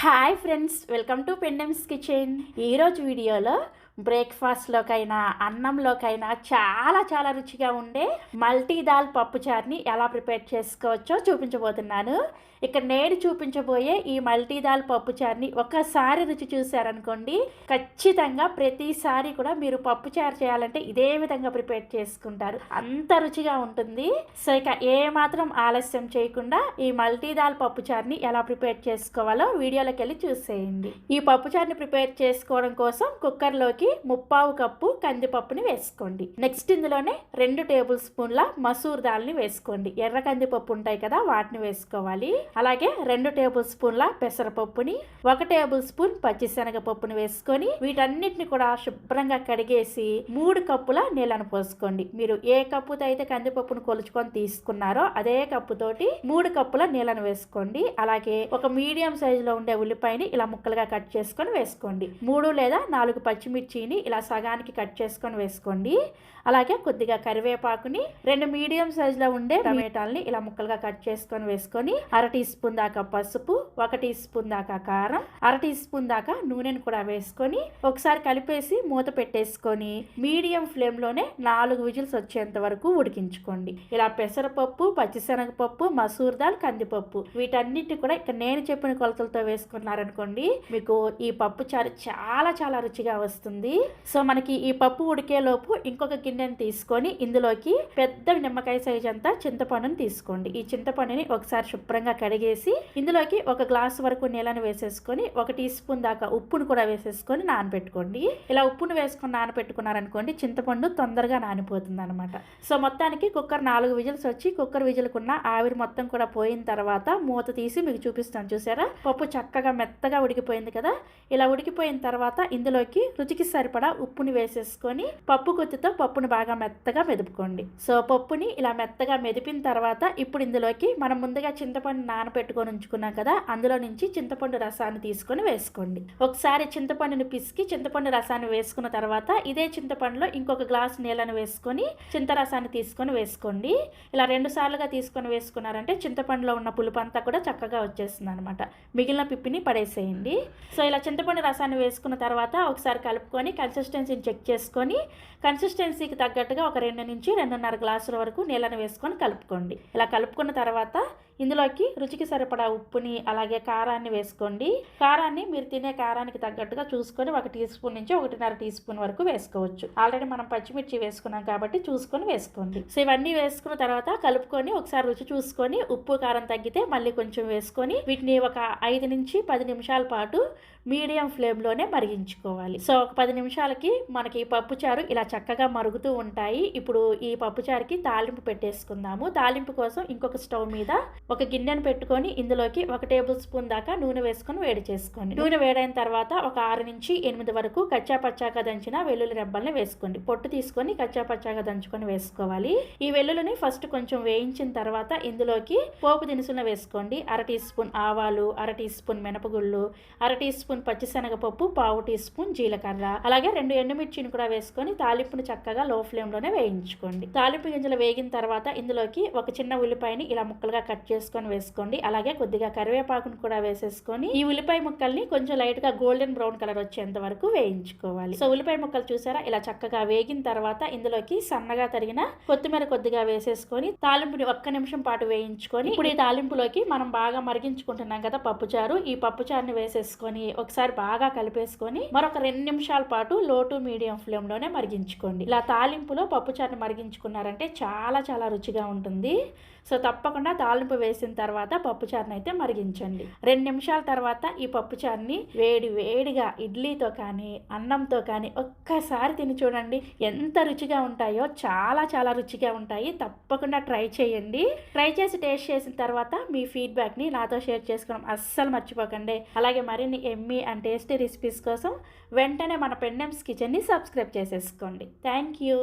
Hi friends welcome to Pendams kitchen ఈరోజు వీడియోలో బ్రేక్ఫాస్ట్లోకైనా అన్నంలోకైనా చాలా చాలా రుచిగా ఉండే మల్టీ దాల్ పప్పు చార్ని ఎలా ప్రిపేర్ చేసుకోవచ్చో చూపించబోతున్నాను. ఇక్కడ నేను చూపించబోయే ఈ మల్టీ దాల్ పప్పు చార్ని ఒకసారి రుచి చూశారనుకోండి ఖచ్చితంగా ప్రతిసారి కూడా మీరు పప్పు చారు చేయాలంటే ఇదే విధంగా ప్రిపేర్ చేసుకుంటారు. అంత రుచిగా ఉంటుంది. సో ఇక ఏ మాత్రం ఆలస్యం చేయకుండా ఈ మల్టీ దాల్ పప్పు చారుని ఎలా ప్రిపేర్ చేసుకోవాలో వీడియోలోకి వెళ్ళి చూసేయండి. ఈ పప్పు చారుని ప్రిపేర్ చేసుకోవడం కోసం కుక్కర్లోకి ముప్పావు కప్పు కందిపప్పుని వేసుకోండి. నెక్స్ట్ ఇందులోనే రెండు టేబుల్ స్పూన్ల మసూర్ దాల్ని వేసుకోండి. ఎర్ర కందిపప్పు ఉంటాయి కదా వాటిని వేసుకోవాలి. అలాగే రెండు టేబుల్ స్పూన్ల పెసరపప్పుని ఒక టేబుల్ స్పూన్ పచ్చిశనగపప్పుని వేసుకొని వీటన్నిటిని కూడా శుభ్రంగా కడిగేసి మూడు కప్పుల నీళ్ళను పోసుకోండి. మీరు ఏ కప్పుతో అయితే కందిపప్పును కొలుచుకొని తీసుకున్నారో అదే కప్పుతోటి మూడు కప్పుల నీళ్ళను వేసుకోండి. అలాగే ఒక మీడియం సైజులో ఉండే ఉల్లిపాయని ఇలా ముక్కలుగా కట్ చేసుకొని వేసుకోండి. మూడు లేదా నాలుగు పచ్చిమిర్చి పచ్చిమిర్చిని ఇలా సగానికి కట్ చేసుకొని వేసుకోండి. అలాగే కొద్దిగా కరివేపాకుని రెండు మీడియం సైజులో ఉండే టమాటాలని ఇలా ముక్కలుగా కట్ చేసుకొని వేసుకొని అర టీ స్పూన్ దాకా పసుపు ఒక టీ స్పూన్ దాకా కారం అర టీ స్పూన్ దాకా నూనెను కూడా వేసుకొని ఒకసారి కలిపేసి మూత పెట్టేసుకొని మీడియం ఫ్లేమ్లోనే నాలుగు విజిల్స్ వచ్చేంత వరకు ఉడికించుకోండి. ఇలా పెసరపప్పు పచ్చిశనగపప్పు మసూర్ దాల్ కందిపప్పు వీటన్నిటి కూడా ఇక్కడ నేను చెప్పిన కొలతలతో వేసుకున్నారనుకోండి మీకు ఈ పప్పు చారు చాలా చాలా రుచిగా వస్తుంది. సో మనకి ఈ పప్పు ఉడికే లోపు ఇంకొక గిన్నెని తీసుకొని ఇందులోకి పెద్ద నిమ్మకాయ సైజ్ అంతా చింతపండుని తీసుకోండి. ఈ చింతపండుని ఒకసారి శుభ్రంగా కడిగేసి ఇందులోకి ఒక గ్లాస్ వరకు నీళ్ళని వేసేసుకొని ఒక టీ స్పూన్ దాకా ఉప్పును కూడా వేసేసుకొని నానబెట్టుకోండి. ఇలా ఉప్పును వేసుకొని నానబెట్టుకున్నారనుకోండి చింతపండు తొందరగా నానిపోతుంది అనమాట సో మొత్తానికి కుక్కర్ నాలుగు విజిల్స్ వచ్చి కుక్కర్ విజిల్కున్న ఆవిరి మొత్తం కూడా పోయిన తర్వాత మూత తీసి మీకు చూపిస్తాను చూసారా? పప్పు చక్కగా మెత్తగా ఉడికిపోయింది కదా? ఇలా ఉడికిపోయిన తర్వాత ఇందులోకి రుచికి సరిపడా ఉప్పుని వేసేసుకొని పప్పు గుత్తితో పప్పుని బాగా మెత్తగా మెదుపుకోండి. సో పప్పుని ఇలా మెత్తగా మెదిపిన తర్వాత ఇప్పుడు ఇందులోకి మనం ముందుగా చింతపండు నానబెట్టుకొని ఉంచుకున్నాం కదా అందులో నుంచి చింతపండు రసాన్ని తీసుకొని వేసుకోండి. ఒకసారి చింతపండుని పిసికి చింతపండు రసాన్ని వేసుకున్న తర్వాత ఇదే చింతపండులో ఇంకొక గ్లాస్ నీళ్ళను వేసుకొని చింతరసాన్ని తీసుకొని వేసుకోండి. ఇలా రెండు సార్లుగా తీసుకొని వేసుకున్నారంటే చింతపండులో ఉన్న పులుపు అంతా కూడా చక్కగా వచ్చేస్తుంది అనమాట మిగిలిన పిప్పిని పడేసేయండి. సో ఇలా చింతపండు రసాన్ని వేసుకున్న తర్వాత ఒకసారి కలుపుకొని కన్సిస్టెన్సీని చెక్ చేసుకొని కన్సిస్టెన్సీకి తగ్గట్టుగా ఒక రెండు నుంచి రెండున్నర గ్లాసుల వరకు నీళ్ళని వేసుకొని కలుపుకోండి. ఇలా కలుపుకున్న తర్వాత ఇందులోకి రుచికి సరిపడా ఉప్పుని అలాగే కారాన్ని వేసుకోండి. కారాన్ని మీరు తినే కారానికి తగ్గట్టుగా చూసుకొని ఒక టీ స్పూన్ నుంచి ఒకటిన్నర టీ స్పూన్ వరకు వేసుకోవచ్చు. ఆల్రెడీ మనం పచ్చిమిర్చి వేసుకున్నాం కాబట్టి చూసుకొని వేసుకోండి. సో ఇవన్నీ వేసుకున్న తర్వాత కలుపుకొని ఒకసారి రుచి చూసుకొని ఉప్పు కారం తగ్గితే మళ్ళీ కొంచెం వేసుకొని వీటిని ఒక ఐదు నుంచి పది నిమిషాల పాటు మీడియం ఫ్లేమ్లోనే మరిగించుకోవాలి. సో ఒక పది పది నిమిషాలకి మనకి పప్పుచారు ఇలా చక్కగా మరుగుతూ ఉంటాయి. ఇప్పుడు ఈ పప్పుచారుకి తాలింపు పెట్టేసుకుందాము. తాలింపు కోసం ఇంకొక స్టవ్ మీద ఒక గిన్నెను పెట్టుకొని ఇందులోకి ఒక టేబుల్ స్పూన్ దాకా నూనె వేసుకొని వేడి చేసుకోండి. నూనె వేడైన తర్వాత ఒక ఆరు నుంచి ఎనిమిది వరకు కచ్చా పచ్చాగా దంచిన వెల్లుల్లి రెబ్బల్ని వేసుకోండి. పొట్టు తీసుకొని కచ్చా పచ్చాగా దంచుకొని వేసుకోవాలి. ఈ వెల్లుల్లిని ఫస్ట్ కొంచెం వేయించిన తర్వాత ఇందులోకి పోపు దినుసులను వేసుకోండి. అర టీ స్పూన్ ఆవాలు అర టీ స్పూన్ మినపగుళ్ళు అర టీ స్పూన్ పచ్చిశనగపప్పు పావు టీ స్పూన్ జీలకర్ర అలాగే రెండు ఎండుమిర్చిని కూడా వేసుకొని తాలింపుని చక్కగా లో ఫ్లేమ్లోనే వేయించుకోండి. తాలింపు గింజలు వేగిన తర్వాత ఇందులోకి ఒక చిన్న ఉల్లిపాయని ఇలా ముక్కలుగా కట్ చేసుకొని వేసుకోండి. అలాగే కొద్దిగా కరివేపాకును కూడా వేసేసుకొని ఈ ఉల్లిపాయ ముక్కల్ని కొంచెం లైట్గా గోల్డెన్ బ్రౌన్ కలర్ వచ్చేంత వరకు వేయించుకోవాలి. సో ఉల్లిపాయ ముక్కలు చూసారా? ఇలా చక్కగా వేగిన తర్వాత ఇందులోకి సన్నగా తరిగిన కొత్తిమీర కొద్దిగా వేసేసుకొని తాలింపుని ఒక్క నిమిషం పాటు వేయించుకొని ఇప్పుడు ఈ తాలింపులోకి మనం బాగా మరిగించుకుంటున్నాం కదా పప్పుచారు. ఈ పప్పుచారుని వేసేసుకొని ఒకసారి బాగా కలిపేసుకొని మరొక రెండు నిమిషాల పాటు లో టు మీడియం ఫ్లేమ్లోనే మరిగించుకోండి. ఇలా తాలింపులో పప్పుచారుని మరిగించుకున్నారంటే చాలా చాలా రుచిగా ఉంటుంది. సో తప్పకుండా తాలింపు వేసిన తర్వాత పప్పుచారుని అయితే మరిగించండి. రెండు నిమిషాల తర్వాత ఈ పప్పుచారుని వేడి వేడిగా ఇడ్లీతో కానీ అన్నంతో కానీ ఒక్కసారి తిని చూడండి. ఎంత రుచిగా ఉంటాయో చాలా చాలా రుచిగా ఉంటాయి. తప్పకుండా ట్రై చేయండి. ట్రై చేసి టేస్ట్ చేసిన తర్వాత మీ ఫీడ్బ్యాక్ని నాతో షేర్ చేసుకోవడం అస్సలు మర్చిపోకండి. అలాగే మరిన్ని ఎమ్మీ అండ్ టేస్టీ రెసిపీస్ కోసం వెంటనే మన పెండమ్స్ కిచెన్ని సబ్స్క్రైబ్ చేసేసుకోండి. Thank you.